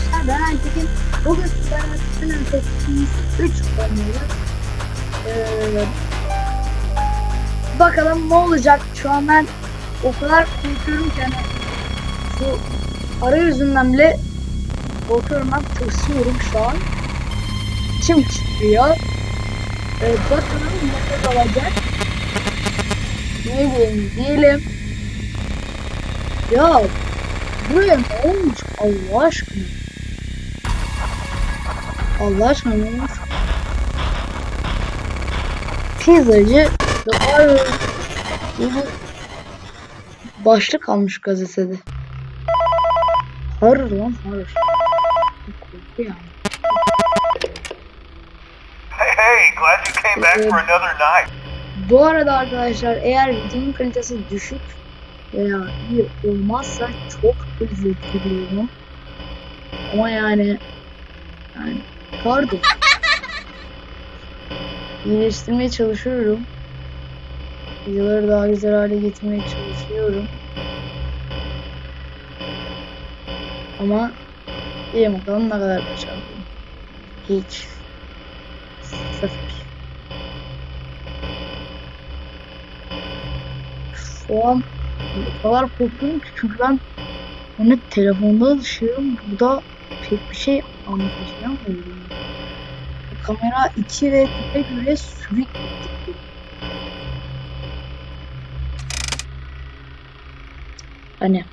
arkadaşlar ben Aytekin. Bugün sizlerle Final Fantasy 3 oynuyoruz. Ee, bakalım ne olacak. Şu an ben o kadar korkuyorum ki hani şu arayüzünden bile korkuyorum ben tırsıyorum şu an. İçim titriyor. Ee, bakalım ne olacak. Ne diyeyim diyelim. Ya buraya ne olmuş Allah aşkına? Allah aşkına? Pizzacı doğar başlık almış gazetede. Horror lan horror. Korku yani. Hey, hey, glad you came back for another night. Bu arada arkadaşlar eğer videonun kalitesi düşük veya iyi olmazsa çok özür diliyorum. Ama yani yani pardon. İyileştirmeye çalışıyorum. Videoları daha güzel hale getirmeye çalışıyorum. Ama iyi bakalım ne kadar başarılıyım. Hiç. Sıfır. Şu an o kadar korkuyorum ki çünkü ben onu telefonda alışıyorum. Burada pek bir şey anlatacağım. Kamera 2 ve 4'e göre sürekli. Hani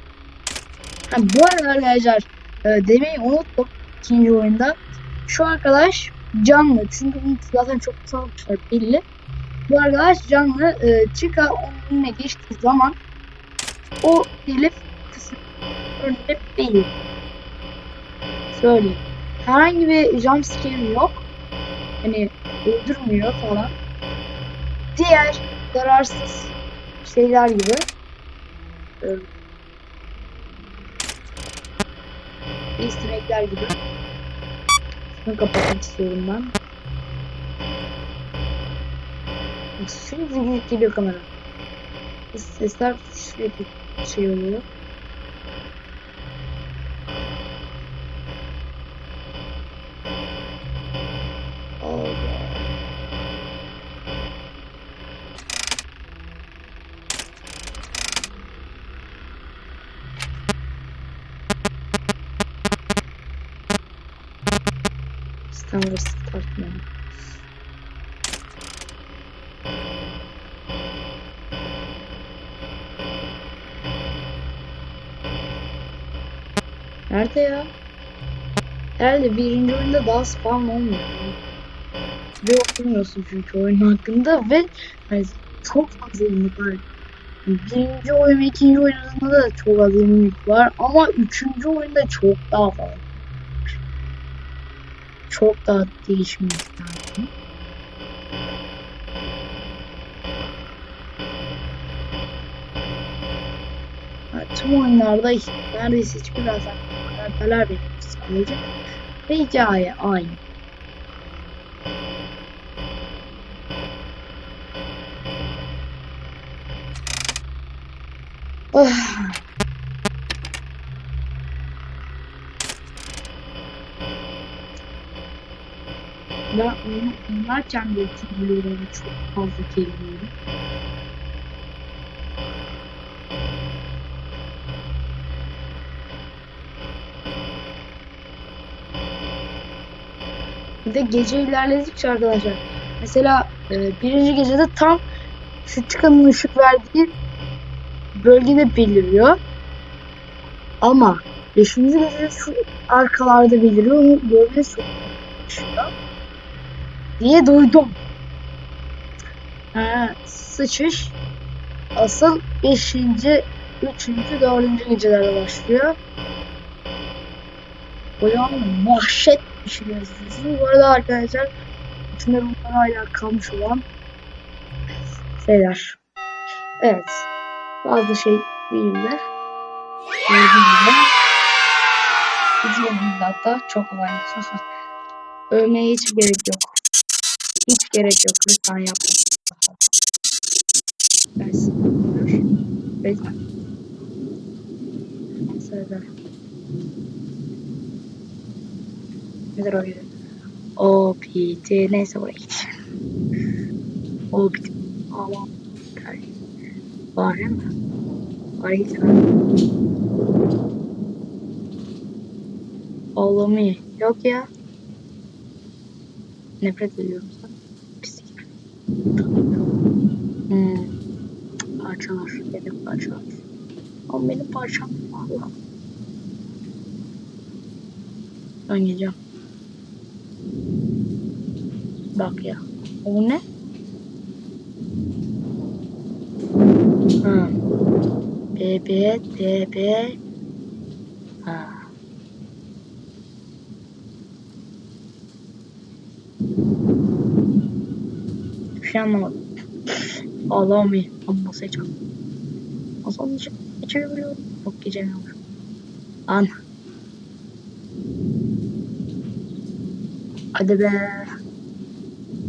ha, bu arada arkadaşlar e, demeyi unuttum ikinci oyunda. Şu arkadaş canlı çünkü zaten çok salmışlar belli. Bu arkadaş canlı e, Chica onun önüne geçtiği zaman o telif kısmı önünde değil. Söyleyeyim. Herhangi bir jumpscare yok. Hani öldürmüyor falan. Diğer zararsız şeyler gibi e, easter egg'ler gibi şunu kapatmak istiyorum ben. Gidip geliyor kamera. Sesler sürekli şey oluyor. Nerede ya? Herhalde birinci oyunda daha spam olmuyor. Ve okumuyorsun çünkü oyun hakkında ve hani çok fazla yenilik var. Birinci oyun ve ikinci oyununda da çok az yenilik var ama üçüncü oyunda çok daha fazla. Çok daha değişmiş lazım. Yani tüm oyunlarda neredeyse hiçbir zaten karakterler benim sadece ve hikaye aynı. Ben oyunu oynarken de hatırlıyorum çok fazla kelimeyi. Bir de gece ilerledikçe arkadaşlar. Mesela e, birinci gecede tam şu çıkanın ışık verdiği bölgede beliriyor. Ama beşinci gecede şu arkalarda beliriyor. Onu görmeye çok. Diye duydum. Ha, sıçış asıl beşinci, üçüncü, dördüncü gecelerde başlıyor. Bayağı vahşet bir şey yazıyorsun. Bu arada arkadaşlar içinde bunlar hala kalmış olan şeyler. Evet. Bazı şey gibi. Videomuzda hatta çok kolay. Ölmeye hiç gerek yok. Hiç gerek yok. Lütfen yapmayın. Evet. Evet. Mesela. Nedir o gibi? O piti neyse buraya git. O piti. Aman. Var mi? Var git. Oğlum iyi. Yok ya. Nefret ediyorum sana. Pislik. Hmm. Parçalar. Benim parçalar. Ama benim parçam. Allah. Ben gideceğim. Bak ya. O ne? Ha. BB, DB. Ha. Bir şey anlamadım. İyi. Ama masaya çal. Masanın içi, içeri biliyorum. Yok geçemiyorum. An. Hadi be.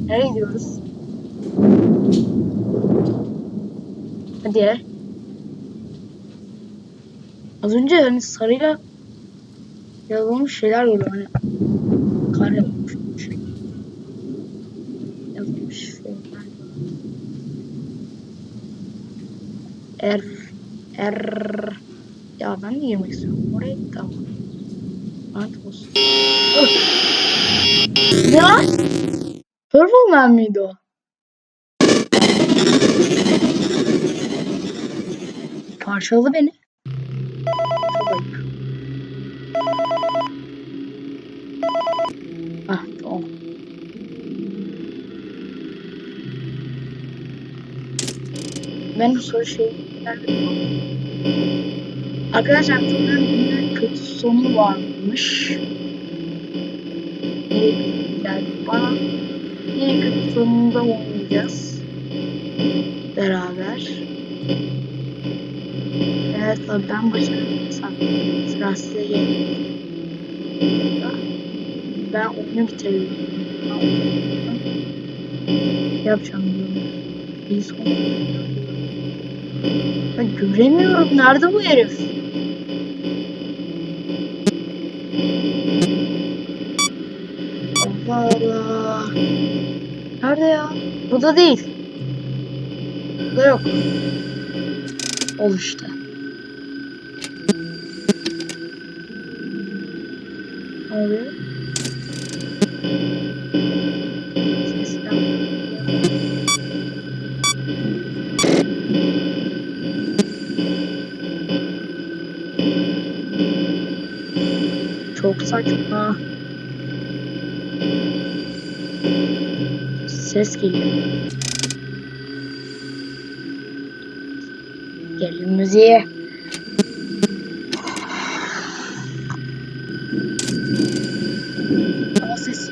Nereye gidiyoruz? Hadi ya. Az önce hani sarıyla yazılmış şeyler görüyorum hani kar yapmış. Yazılmış. Er er ya ben de yemek istiyorum. Oraya gitti ama. Lanet olsun. Öf! Ne lan? Purple Man miydi o? Parçaladı beni. Ah tamam. Ben bu soru şey Arkadaşlar turnuvanın kötü sonu varmış. Sonunda oynayacağız. Beraber. Evet tabii ben başarırsam sıra size gelir. Ben oyunu oyunu yapacağım diyorum. Bir son. Ben göremiyorum. Nerede bu herif? Nerede ya? Burada değil. Burada yok. Ol işte. Ne oluyor? Ses geliyor. Gelin müziğe. Ama ses.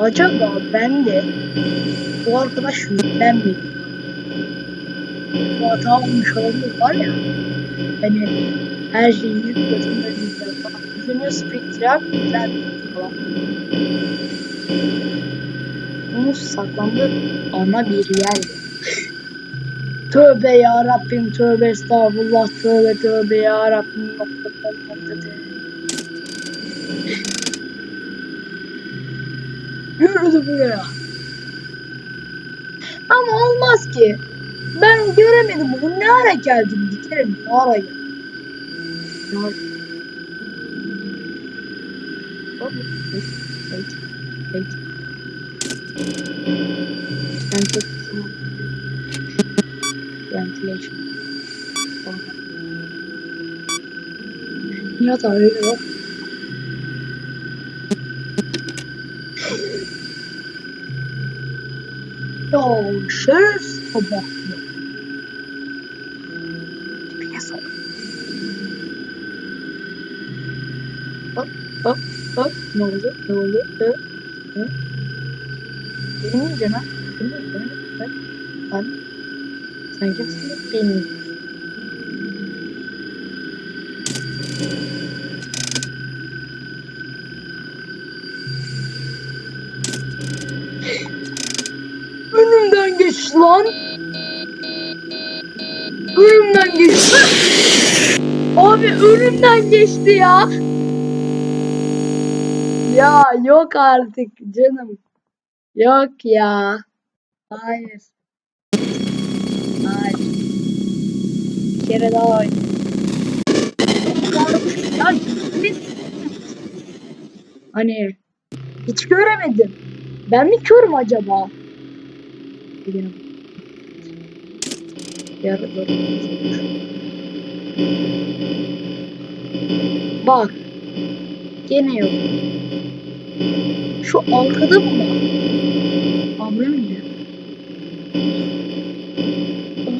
Acaba ben de bu arkadaş yüzünden mi? Bu hata olmuş olabilir var ya. Hani her şeyi yük gözünde yüzden falan. Düşünüyor Spectral güzel falan. Bunun saklandığı ana bir yer. Tövbe ya Rabbim tövbe estağfurullah tövbe tövbe ya Rabbim. Yürüdü buraya. Ama olmaz ki. Ben göremedim bunu. Ne ara? Dikerim ne arayı. Ne ara? Hop, wait, wait, wait. Ben çok tamam. Ventilation. Tamam. Nihat abi yok. Ya şeref sabah ya. Ne oldu? Ne oldu? Hı? Hı? Benim canım. Benim canım. Ben. Ben. Sen kimsin? Benim. Önümden geç lan. Önümden geçti. Abi önümden geçti ya. Ya yok artık canım. Yok ya. Hayır. Hayır. Bir kere daha biz- Hani hiç göremedim. Ben mi körüm acaba? Yarı Bak. Gene yok. Şu arkada mı mı gidiyor?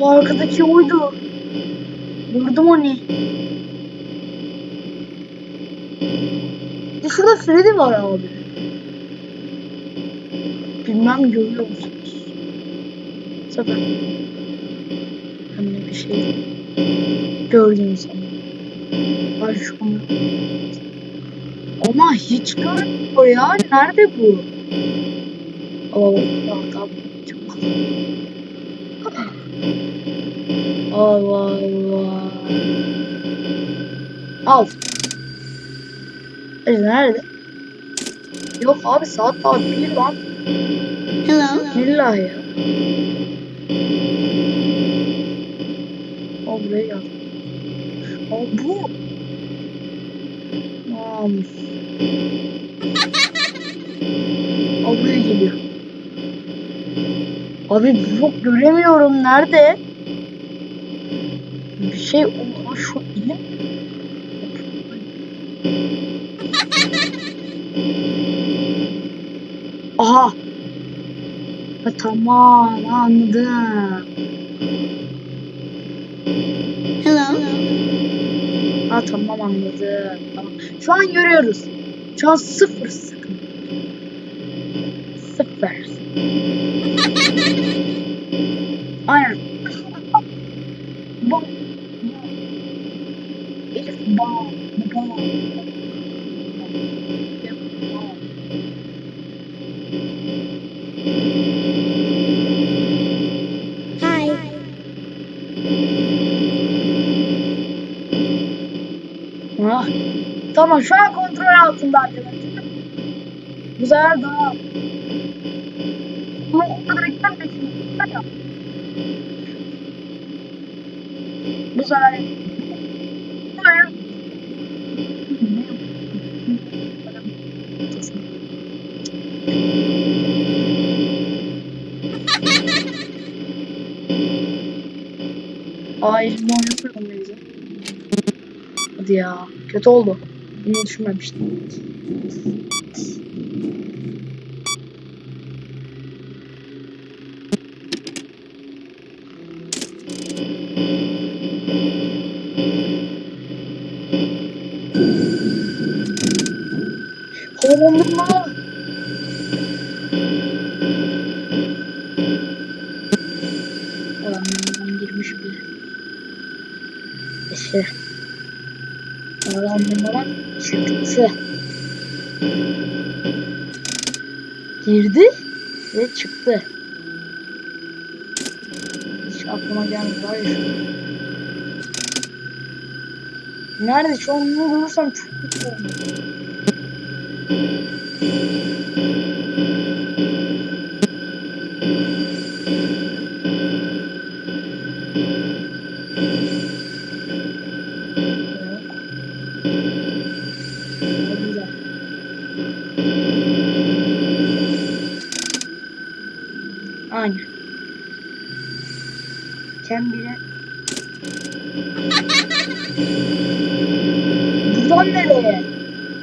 O arkadaki oydu. Gördüm onu. Bir şurada Freddy var abi. Bilmem görüyor musunuz? Sabah. Hem de bir şey gördüm sanırım. Var şu an. Ama hiç görmüyor ya. Nerede bu? Oo, tamam. Çok Allah Allah. Al. E, nerede? Yok abi saat daha bir lan. Hello. Billahi ya. O buraya gel. O bu. Namus. O buraya geliyor. Abi yok göremiyorum nerede? Bir şey Aa, şu elim. Aha. Ha, tamam anladım. Hello. Ha tamam anladım. Şu an görüyoruz. Şu an sıfır sıkıntı. Sıfır. Aynen. Bak. Elif bak. Bak. Tamam şu an kontrol altında arkadaşlar. Bu sefer daha ama o kadar bekliyorum. Bu sefer Hayır. Ay şimdi oynatmayalım mıyız ya? Hadi ya. Kötü oldu. Bunu düşünmemiştim. Havalandırma. Çıktı. Hiç aklıma gelmedi var. Nerede? Şu an bunu bulursam çok mutlu olurum.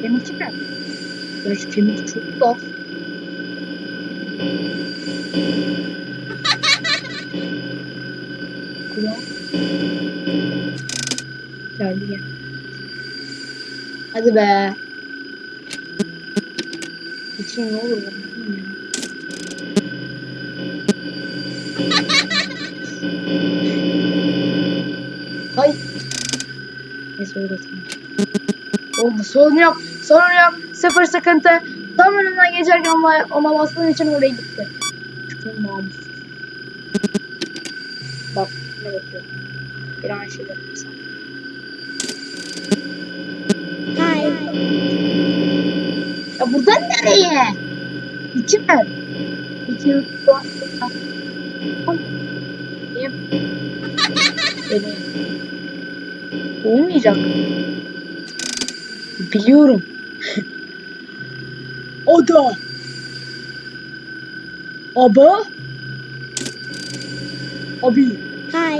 Kemikçi mi? Gerçi kemik çok da. Kulağım. Geldi gel. Hadi be. Geçeyim ne olur bana. Hay. Neyse öyle tamam. Oldu sorun yok. Sorun yok. Sıfır sıkıntı. Tam önümden geçerken ona, ona bastığım için oraya gitti. Çünkü namussuz. Bak ne bakıyor. Bir an şey yapmasam. Hi. Ya buradan nereye? Beş Benim. Benim. Olmayacak. Biliyorum. o da. Aba. Abi. Hi.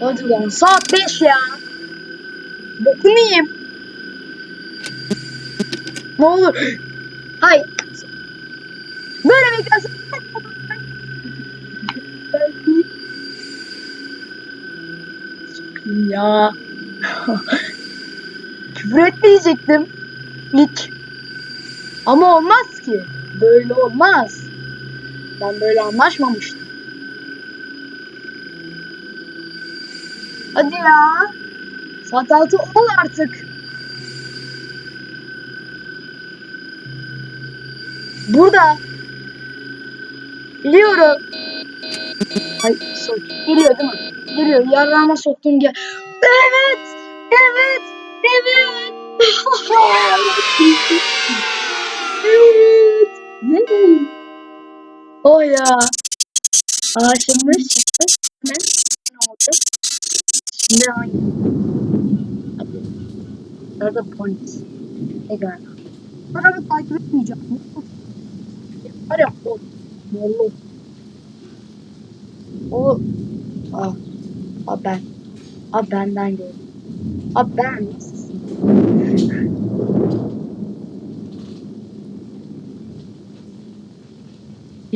Hadi lan saat 5 ya. Bokunu yiyeyim. Ne olur. Hay. Böyle gaz. ya. Küfür etmeyecektim. Hiç. Ama olmaz ki. Böyle olmaz. Ben böyle anlaşmamıştım. Hadi ya. Saat altı ol artık. Burada. Biliyorum. Ay sok. Geliyor değil mi? Geliyor. Yarrağıma soktum gel. Evet. Evet. Evet. evet. Evet. Oh ya. Şimdi şimdi hemen ne oldu? Şimdi hangi? Hadi. Nerede polis? Tekrar. Araba takip etmeyeceğim. Var ya o. Mollu. O. Aa. Aa ben. Aa benden gördüm. Aa ben. Nasılsın?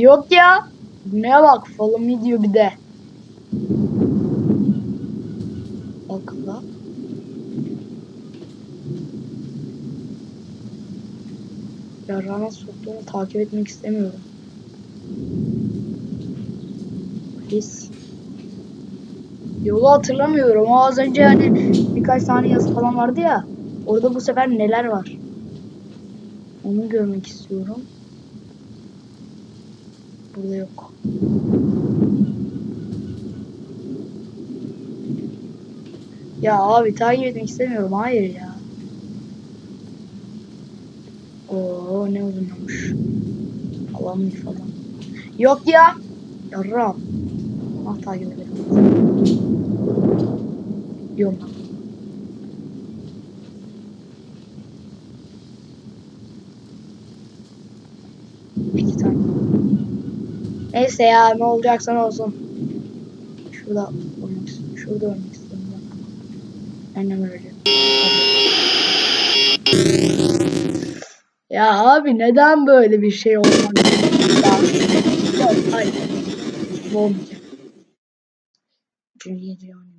Yok ya. Ne bak follow me diyor bir de. Bak bak. Yarrağına soktuğunu takip etmek istemiyorum. Pis. Yolu hatırlamıyorum. O az önce hani birkaç tane yazı falan vardı ya. Orada bu sefer neler var? Onu görmek istiyorum. Burada yok. Ya abi takip etmek istemiyorum. Hayır ya. Oo ne uzunmuş. Alan falan. Yok ya. Yarram. Ah takip ederim. Yok lan. İki tane. Neyse ya ne olacaksa olsun. Şurada olmak istiyorum. Şurada olmak istiyorum. Annem öyle. Ya abi neden böyle bir şey olmak hayır. Bu olmayacak. Oynamayacak.